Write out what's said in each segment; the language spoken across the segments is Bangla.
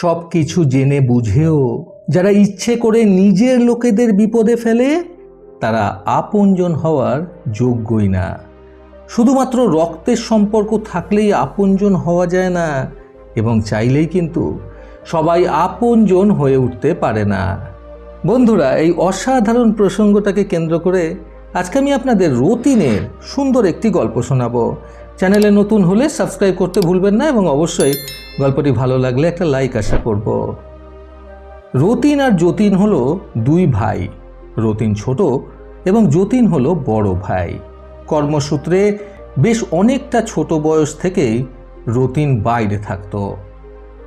সব কিছু জেনে বুঝেও যারা ইচ্ছে করে নিজের লোকেদের বিপদে ফেলে, তারা আপনজন হওয়ার যোগ্যই না। শুধুমাত্র রক্তের সম্পর্ক থাকলেই আপনজন হওয়া যায় না এবং চাইলেই কিন্তু সবাই আপনজন হয়ে উঠতে পারে না। বন্ধুরা, এই অসাধারণ প্রসঙ্গটাকে কেন্দ্র করে আজকে আমি আপনাদের রতিনের সুন্দর একটি গল্প শোনাবো। চ্যানেলে নতুন হলে সাবস্ক্রাইব করতে ভুলবেন না এবং অবশ্যই গল্পটি ভালো লাগলে একটা লাইক আশা করব। রতিন আর যতীন হলো দুই ভাই। রতিন ছোট এবং যতীন হলো বড় ভাই। কর্মসূত্রে বেশ অনেকটা ছোট বয়স থেকেই রতিন বাইরে থাকতো।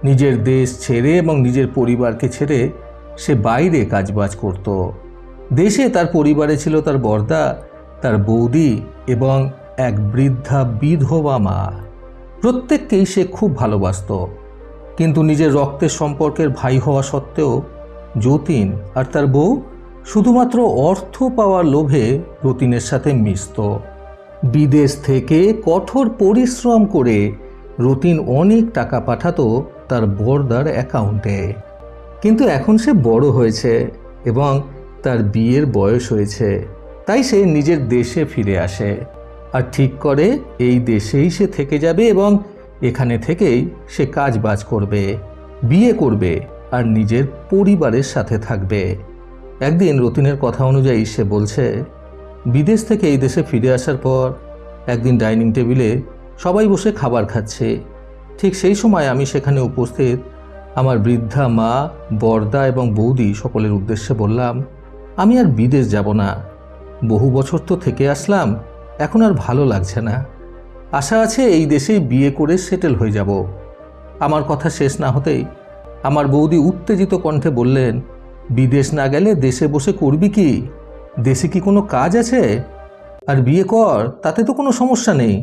নিজের দেশ ছেড়ে এবং নিজের পরিবারকে ছেড়ে সে বাইরে কাজবাজ করত। দেশে তার পরিবারে ছিল তার বর্দা, তার বৌদি এবং এক বৃদ্ধা বিধবা মা। প্রত্যেককেই সে খুব ভালোবাসতো। কিন্তু নিজের রক্তের সম্পর্কের ভাই হওয়া সত্ত্বেও যতীন আর তার বউ শুধুমাত্র অর্থ পাওয়ার লোভে রতিনের সাথে মিশত। বিদেশ থেকে কঠোর পরিশ্রম করে রতিন অনেক টাকা পাঠাতো তার বর্দার অ্যাকাউন্টে। কিন্তু এখন সে বড় হয়েছে এবং তার বিয়ের বয়স হয়েছে। তাই সে নিজের দেশে ফিরে আসে। আর ঠিক করে এই দেশেই সে থেকে যাবে এবং এখানে থেকেই সে কাজ বাজ করবে, বিয়ে করবে আর নিজের পরিবারের সাথে থাকবে। একদিন রতিনের কথা অনুযায়ী সে বলছে, বিদেশ থেকে এই দেশে ফিরে আসার পর একদিন ডাইনিং টেবিলে সবাই বসে খাবার খাচ্ছে। ঠিক সেই সময় আমি সেখানে উপস্থিত আমার বৃদ্ধা, মা, বর্দা এবং বৌদি সকলের উদ্দেশ্যে বললাম, আমি আর বিদেশ যাব না। বহু বছর তো থেকে আসলাম এখন আর ভালো লাগছে না। আশা আছে এই দেশেই বিয়ে করে সেটেল হয়ে যাব। আমার কথা শেষ না হতেই আমার বৌদি উত্তেজিত কণ্ঠে বললেন, বিদেশ না গেলে দেশে বসে করবি কি? দেশে কি কোনো কাজ আছে? আর বিয়ে কর, তাতে তো কোনো সমস্যা নেই।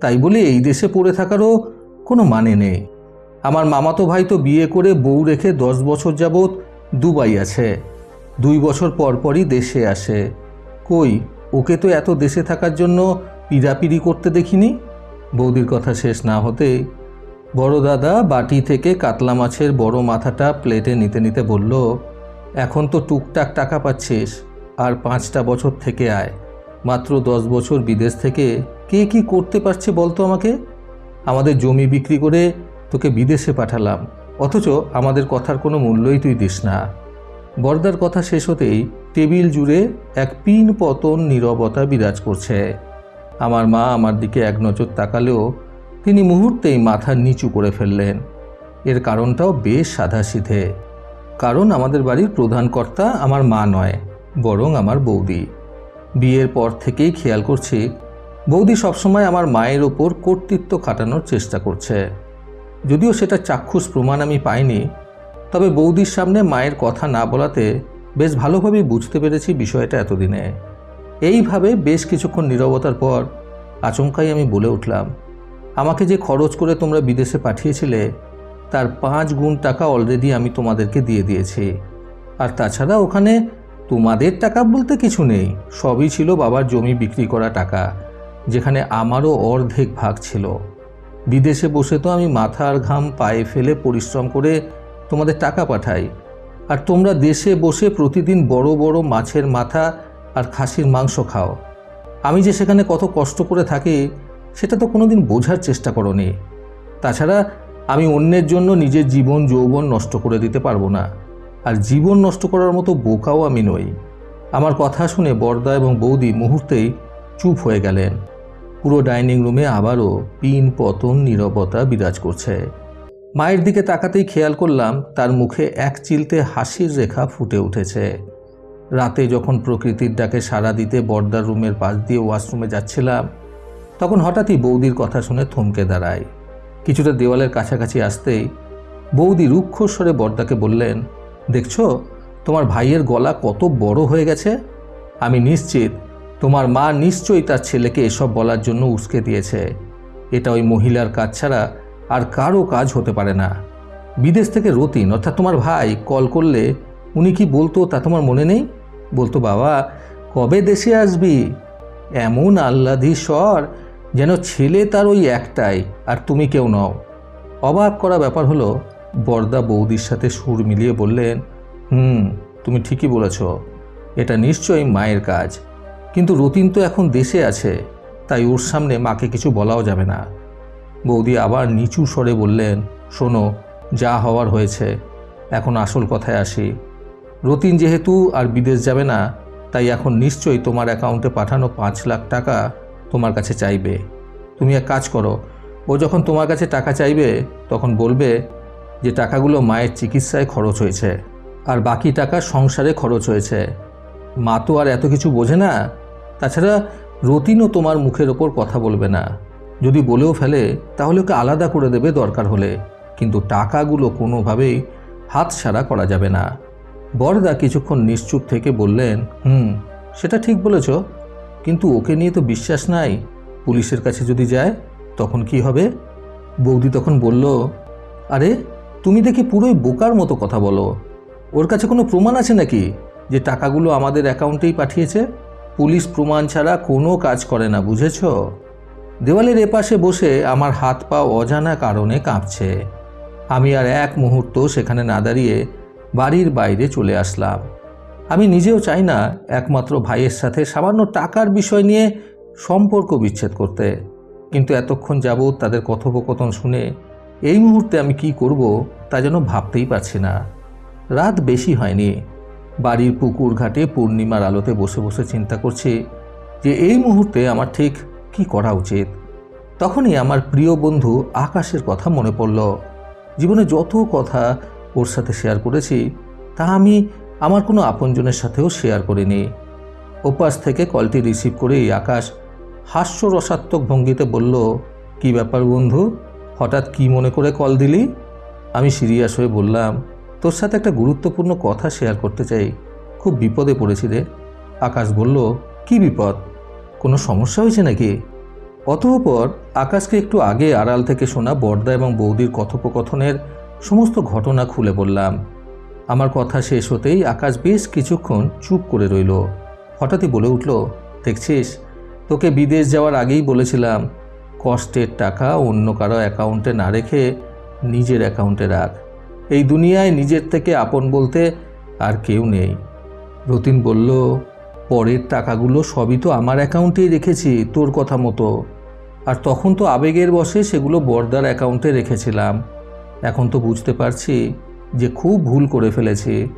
তাই বলে এই দেশে পড়ে থাকারও কোনো মানে নেই। আমার মামাতো ভাই তো বিয়ে করে বউ রেখে দশ বছর যাবৎ দুবাই আছে। দুই বছর পর পরই দেশে আসে। কই ওকে তো এত দেশে থাকার জন্য পিড়াপিড়ি করতে দেখিনি? বৌদির কথা শেষ না হতে বড় দাদা বাটি থেকে কাতলা মাছের বড় মাথাটা প্লেটে নিতে নিতে বলল, এখন তো টুকটাক টাকা পাচ্ছিস, আর পাঁচটা বছর থেকে আয়। মাত্র দশ বছর বিদেশ থেকে কে কি করতে পারছে বলতো আমাকে? আমাদের জমি বিক্রি করে তোকে বিদেশে পাঠালাম। অথচ আমাদের কথার কোনো মূল্যই তুই দিস না। বর্দার কথা শেষ হতেই টেবিল জুড়ে এক পিন পতন নীরবতা বিরাজ করছে। আমার মা আমার দিকে এক নজর তাকালেও তিনি মুহূর্তেই মাথা নিচু করে ফেললেন। এর কারণটাও বেশ সাধাসিধে কারণ আমাদের বাড়ির প্রধান কর্তা আমার মা নয়, বরং আমার বৌদি। বিয়ের পর থেকেই খেয়াল করছি, বৌদি সবসময় আমার মায়ের ওপর কর্তৃত্ব খাটানোর চেষ্টা করছে। যদিও সেটা চাক্ষুষ প্রমাণ আমি পাইনি তবে বৌদির সামনে মায়ের কথা না বলাতে বেশ ভালোভাবেই বুঝতে পেরেছি বিষয়টা এতদিনে। এইভাবে বেশ কিছুক্ষণ নীরবতার পর আচমকাই আমি বলে উঠলাম, আমাকে যে খরচ করে তোমরা বিদেশে পাঠিয়েছিলে, তার পাঁচ গুণ টাকা অলরেডি আমি তোমাদেরকে দিয়ে দিয়েছি। আর তাছাড়া ওখানে তোমাদের টাকা বলতে কিছু নেই, সবই ছিল বাবার জমি বিক্রি করা টাকা, যেখানে আমারও অর্ধেক ভাগ ছিল। বিদেশে বসে তো আমি মাথার ঘাম পায়ে ফেলে পরিশ্রম করে তোমাদের টাকা পাঠাই। আর তোমরা দেশে বসে প্রতিদিন বড় বড় মাছের মাথা আর খাসির মাংস খাও। আমি যে সেখানে কত কষ্ট করে থাকি, সেটা তো কোনোদিন বোঝার চেষ্টা করনি। তাছাড়া আমি অন্যের জন্য নিজের জীবন, যৌবন নষ্ট করে দিতে পারব না। আর জীবন নষ্ট করার মতো বোকাও আমি নই। আমার কথা শুনে বর্দা এবং বৌদি মুহূর্তেই চুপ হয়ে গেলেন। পুরো ডাইনিং রুমে আবারও পিন, পতন, নীরবতা বিরাজ করছে। মায়ের দিকে তাকাতেই খেয়াল করলাম তার মুখে এক চিলতে হাসির রেখা ফুটে উঠেছে। রাতে যখন প্রকৃতির ডাকে সাড়া দিতে বর্দার রুমের পাশ দিয়ে ওয়াশরুমে যাচ্ছিলাম, তখন হঠাৎই বৌদির কথা শুনে থমকে দাঁড়ায় কিছুটা দেওয়ালের কাছাকাছি আসতেই বৌদি রুক্ষ স্বরে বর্দাকে বললেন, দেখছ, তোমার ভাইয়ের গলা কত বড় হয়ে গেছে? আমি নিশ্চিত তোমার মা নিশ্চয়ই তার ছেলেকে এসব বলার জন্য উস্কে দিয়েছে। এটা ওই মহিলার কাজ ছাড়া আর কারও কাজ হতে পারে না। বিদেশ থেকে রতিন, অর্থাৎ তোমার ভাই, কল করলে উনি কি বলতো তা তোমার মনে নেই? বলতো, বাবা, কবে দেশে আসবি? এমন আহ্লাদি স্বর যেন ছেলে তার ওই একটাই, আর তুমি কেউ নও। অবাক করা ব্যাপার হলো, বরদা বৌদির সাথে সুর মিলিয়ে বললেন, হুম, তুমি ঠিকই বলেছ, এটা নিশ্চয়ই মায়ের কাজ। কিন্তু রতিন তো এখন দেশে আছে, তাই ওর সামনে মাকে কিছু বলাও যাবে না। বৌদি আবার নিচু স্বরে বললেন, শোনো, যা হওয়ার হয়েছে, এখন আসল কথায় আসি। রতিন যেহেতু আর বিদেশ যাবে না, তাই এখন নিশ্চয়ই তোমার অ্যাকাউন্টে পাঠানো পাঁচ লাখ টাকা তোমার কাছে চাইবে। তুমি এক কাজ করো, ও যখন তোমার কাছে টাকা চাইবে, তখন বলবে যে টাকাগুলো মায়ের চিকিৎসায় খরচ হয়েছে, আর বাকি টাকা সংসারে খরচ হয়েছে। মা তো আর এত কিছু বোঝে না, তাছাড়া রতিনও তোমার মুখের ওপর কথা বলবে না। যদি বলেও ফেলে, তাহলে ওকে আলাদা করে দেবে দরকার হলে। কিন্তু টাকাগুলো কোনোভাবেই হাতছাড়া করা যাবে না। বরদা কিছুক্ষণ নিশ্চুপ থেকে বললেন, হুম, সেটা ঠিক বলেছ, কিন্তু ওকে নিয়ে তো বিশ্বাস নাই। পুলিশের কাছে যদি যায়, তখন কি হবে? বৌদি তখন বলল, আরে, তুমি দেখি পুরোই বোকার মতো কথা বলো। ওর কাছে কোনো প্রমাণ আছে নাকি যে টাকাগুলো আমাদের অ্যাকাউন্টেই পাঠিয়েছে? পুলিশ প্রমাণ ছাড়া কোনো কাজ করে না, বুঝেছ? দেওয়ালের এপাশে বসে আমার হাত পা অজানা কারণে কাঁপছে। আমি আর এক মুহূর্ত সেখানে না দাঁড়িয়ে বাড়ির বাইরে চলে আসলাম। আমি নিজেও চাই না একমাত্র ভাইয়ের সাথে সামান্য টাকার বিষয় নিয়ে সম্পর্ক বিচ্ছেদ করতে। কিন্তু এতক্ষণ যাবৎ তাদের কথোপকথন শুনে এই মুহূর্তে আমি কি করব তা যেন ভাবতেই পারছি না। রাত বেশি হয়নি। বাড়ির পুকুর ঘাটে পূর্ণিমার আলোতে বসে বসে চিন্তা করছি যে এই মুহূর্তে আমার ঠিক কি করা উচিত? তখনই আমার প্রিয় বন্ধু আকাশের কথা মনে পড়ল। জীবনে যত কথা ওর সাথে শেয়ার করেছি, তা আমি আমার কোনো আপনজনের সাথেও শেয়ার করিনি। ওপাশ থেকে কলটি রিসিভ করেই আকাশ হাস্যরসাত্মক ভঙ্গিতে বলল, কি ব্যাপার বন্ধু? হঠাৎ কি মনে করে কল দিলি? আমি সিরিয়াস হয়ে বললাম, তোর সাথে একটা গুরুত্বপূর্ণ কথা শেয়ার করতে চাই। খুব বিপদে পড়েছি রে। আকাশ বলল, কি বিপদ? কোনো সমস্যা হয়েছে নাকি? অতঃপর আকাশকে একটু আগে আড়াল থেকে শোনা বর্দা এবং বৌদির কথোপকথনের সমস্ত ঘটনা খুলে বললাম। আমার কথা শেষ হতেই আকাশ বেশ কিছুক্ষণ চুপ করে রইল। হঠাৎই বলে উঠল, দেখছিস? তোকে বিদেশ যাওয়ার আগেই বলেছিলাম, কষ্টের টাকা অন্য কারও অ্যাকাউন্টে না রেখে নিজের অ্যাকাউন্টে রাখ। এই দুনিয়ায় নিজের থেকে আপন বলতে আর কেউ নেই। রতিন বলল পরের টাকাগুলো সবই তো আমার অ্যাকাউন্টেই রেখেছি, তোর কথা মতো। আর তখন তো আবেগের বসে সেগুলো বর্দার অ্যাকাউন্টে রেখেছিলাম। এখন তো বুঝতে পারছি যে খুব ভুল করে ফেলেছি।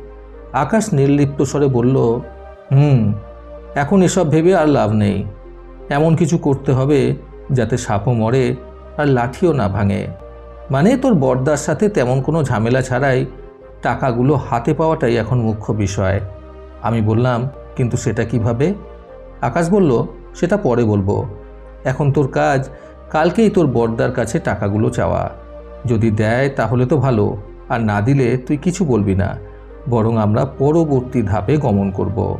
আকাশ নির্লিপ্ত স্বরে বলল, হুম, এখন এসব ভেবে আর লাভ নেই। এমন কিছু করতে হবে যাতে সাপও মরে আর লাঠিও না ভাঙে। মানে তোর বর্দার সাথে তেমন কোনো ঝামেলা ছাড়াই টাকাগুলো হাতে পাওয়াটাই এখন মুখ্য বিষয়। আমি বললাম কিন্তু সেটা কীভাবে? আকাশ বলল, সেটা পরে বলব। এখন তোর কাজ, কালকেই তোর বর্দার কাছে টাকাগুলো চাওয়া। যদি দেয় তাহলে তো ভালো, আর না দিলে তুই কিছু বলবি না। বরং আমরা পরবর্তী ধাপে গমন করব।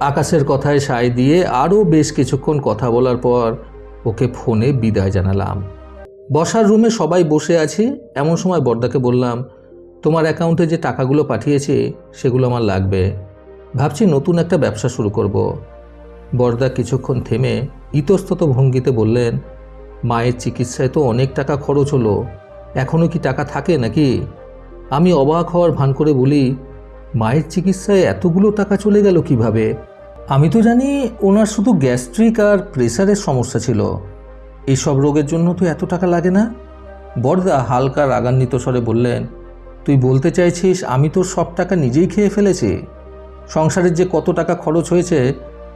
আকাশের কথায় সায় দিয়ে আরও বেশ কিছুক্ষণ কথা বলার পর ওকে ফোনে বিদায় জানালাম। বসার রুমে সবাই বসে আছি। এমন সময় বর্দাকে বললাম, তোমার অ্যাকাউন্টে যে টাকাগুলো পাঠিয়েছি, সেগুলো আমার লাগবে। ভাবছি নতুন একটা ব্যবসা শুরু করব। বর্দা কিছুক্ষণ থেমে ইতস্তত ভঙ্গিতে বললেন, মায়ের চিকিৎসায় তো অনেক টাকা খরচ হলো এখনও কি টাকা থাকে নাকি? আমি অবাক হওয়ার ভান করে বলি, মায়ের চিকিৎসায় এতগুলো টাকা চলে গেল কীভাবে? আমি তো জানি ওনার শুধু গ্যাস্ট্রিক আর প্রেসারের সমস্যা ছিল। এসব রোগের জন্য তো এত টাকা লাগে না? বরদা হালকা রাগান্বিত স্বরে বললেন, তুই বলতে চাইছিস আমি তোর সব টাকা নিজেই খেয়ে ফেলেছি? সংসারের যে কত টাকা খরচ হয়েছে,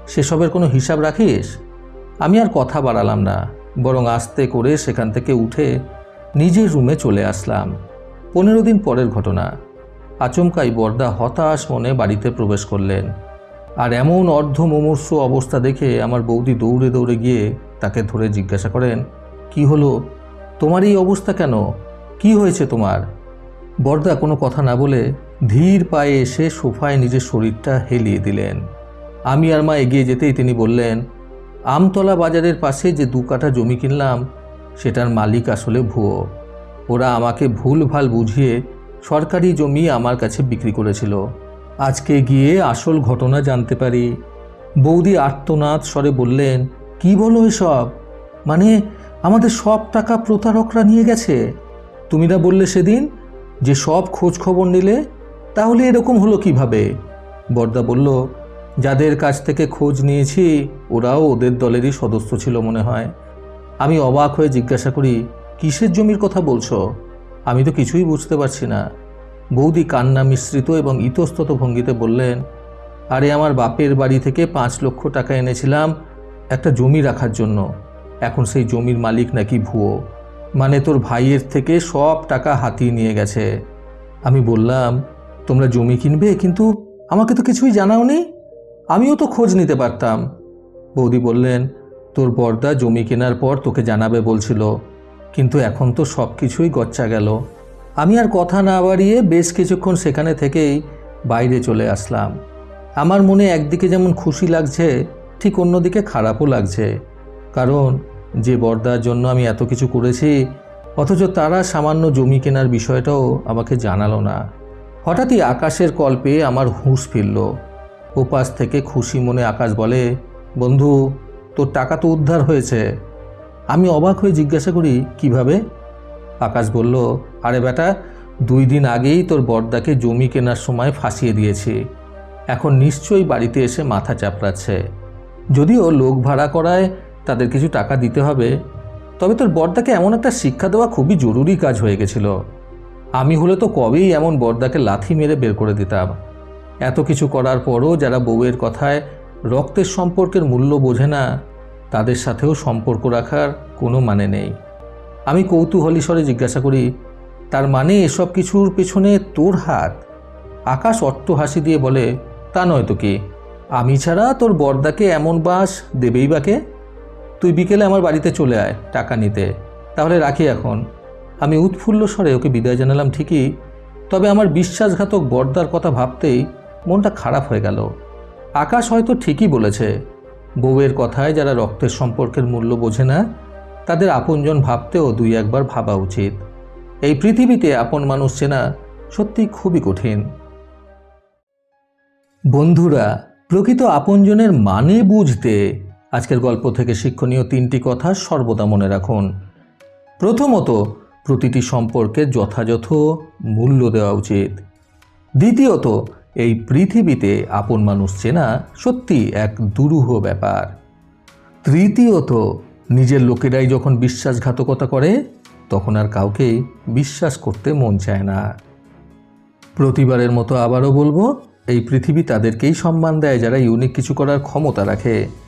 সেসবের কোনো হিসাব রাখিস? আমি আর কথা বাড়ালাম না, বরং আস্তে করে সেখান থেকে উঠে নিজের রুমে চলে আসলাম। পনেরো দিন পরের ঘটনা। আচমকাই বর্দা হতাশ মনে বাড়িতে প্রবেশ করলেন। আর এমন অর্ধ মুমূর্ষ অবস্থা দেখে আমার বৌদি দৌড়ে দৌড়ে গিয়ে তাকে ধরে জিজ্ঞাসা করেন, কি হলো? তোমার এই অবস্থা কেন? কি হয়েছে তোমার? বর্দা কোনো কথা না বলে ধীর পায়ে এসে সোফায় নিজের শরীরটা হেলিয়ে দিলেন। আমি আর মা এগিয়ে যেতেই তিনি বললেন, আমতলা বাজারের পাশে যে দু কাঠা জমি কিনলাম, সেটার মালিক আসলে ভুয়ো। ওরা আমাকে ভুল ভালো বুঝিয়ে সরকারি জমি আমার কাছে বিক্রি করেছিল। আজকে গিয়ে আসল ঘটনা জানতে পারি। বৌদি আর্তনাদ স্বরে বললেন, কি বলো এসব? মানে আমাদের সব টাকা প্রতারকরা নিয়ে গেছে? তুমি না বললে সেদিন যে সব খোঁজ খবর নিলে তাহলে এরকম হলো কীভাবে? বর্দা বলল, যাদের কাছ থেকে খোঁজ নিয়েছি, ওরাও ওদের দলেরই সদস্য ছিল মনে হয়। আমি অবাক হয়ে জিজ্ঞাসা করি, কিসের জমির কথা বলছো? আমি তো কিছুই বুঝতে পারছি না। বৌদি কান্না মিশ্রিত এবং ইতস্তত ভঙ্গিতে বললেন, আরে, আমার বাপের বাড়ি থেকে পাঁচ লক্ষ টাকা এনেছিলাম একটা জমি রাখার জন্য। এখন সেই জমির মালিক নাকি ভুয়ো। মানে তোর ভাইয়ের থেকে সব টাকা হাতিয়ে নিয়ে গেছে। আমি বললাম, তোমরা জমি কিনবে, কিন্তু আমাকে তো কিছুই জানাওনি। আমিও তো খোঁজ নিতে পারতাম। বৌদি বললেন, তোর বর্দা জমি কেনার পর তোকে জানাবে, বলছিল। কিন্তু এখন তো সব কিছুই গচ্চা গেল। আমি আর কথা না বাড়িয়ে বেশ কিছুক্ষণ সেখানে থেকেই বাইরে চলে আসলাম। আমার মনে একদিকে যেমন খুশি লাগছে, ঠিক অন্যদিকে খারাপও লাগছে। কারণ যে বর্দার জন্য আমি এত কিছু করেছি, অথচ তারা সামান্য জমি কেনার বিষয়টাও আমাকে জানালো না। হঠাৎই আকাশের কল পেয়ে আমার হুঁশ ফিরল। ওপাশ থেকে খুশি মনে আকাশ বলে, বন্ধু, তোর টাকা তো উদ্ধার হয়েছে। আমি অবাক হয়ে জিজ্ঞাসা করি, কীভাবে? আকাশ বলল, আরে বেটা, দুই দিন আগেই তোর বর্দাকে জমি কেনার সময় ফাঁসিয়ে দিয়েছি। এখন নিশ্চয়ই বাড়িতে এসে মাথা চাপড়াচ্ছে। যদিও লোক ভাড়া করায় তাদের কিছু টাকা দিতে হবে, তবে তোর বর্দাকে এমন একটা শিক্ষা দেওয়া খুবই জরুরি কাজ হয়ে গেছিল। আমি হলে তো কবেই এমন বর্দাকে লাথি মেরে বের করে দিতাম। এত কিছু করার পরও যারা বউয়ের কথায় রক্তের সম্পর্কের মূল্য বোঝে না, তাদের সাথেও সম্পর্ক রাখার কোনো মানে নেই। আমি কৌতূহলী স্বরে জিজ্ঞাসা করি, তার মানে এসব কিছুর পেছনে তোর হাত? আকাশ হাসি দিয়ে বলে, তা নয় তো কি? আমি ছাড়া তোর বর্দাকে এমন বাস দেবেই বাকে তুই বিকেলে আমার বাড়িতে চলে আয় টাকা নিতে। তাহলে রাখি এখন। আমি উৎফুল্ল স্বরে ওকে বিদায় জানালাম ঠিকই, তবে আমার বিশ্বাসঘাতক বর্দার কথা ভাবতেই মনটা খারাপ হয়ে গেল। আকাশ হয়তো ঠিকই বলেছে, বউয়ের কথায় যারা রক্তের সম্পর্কের মূল্য বোঝে না, তাদের আপনজন ভাবতেও দুই একবার ভাবা উচিত। এই পৃথিবীতে আপন মানুষ চেনা সত্যি খুবই কঠিন। বন্ধুরা, প্রকৃত আপনজনের মানে বুঝতে আজকের গল্প থেকে শিক্ষণীয় তিনটি কথা সর্বদা মনে রাখুন। প্রথমত, প্রতিটি সম্পর্কে যথাযথ মূল্য দেওয়া উচিত। দ্বিতীয়ত, এই পৃথিবীতে আপন মানুষ চেনা সত্যি এক দুরূহ ব্যাপার। তৃতীয়ত, নিজের লোকেরাই যখন বিশ্বাসঘাতকতা করে, তখন আর কাউকে বিশ্বাস করতে মন চায় না। প্রতিবারের মতো আবারও বলব, এই পৃথিবী তাদেরকেই সম্মান দেয় যারা ইউনিক কিছু করার ক্ষমতা রাখে।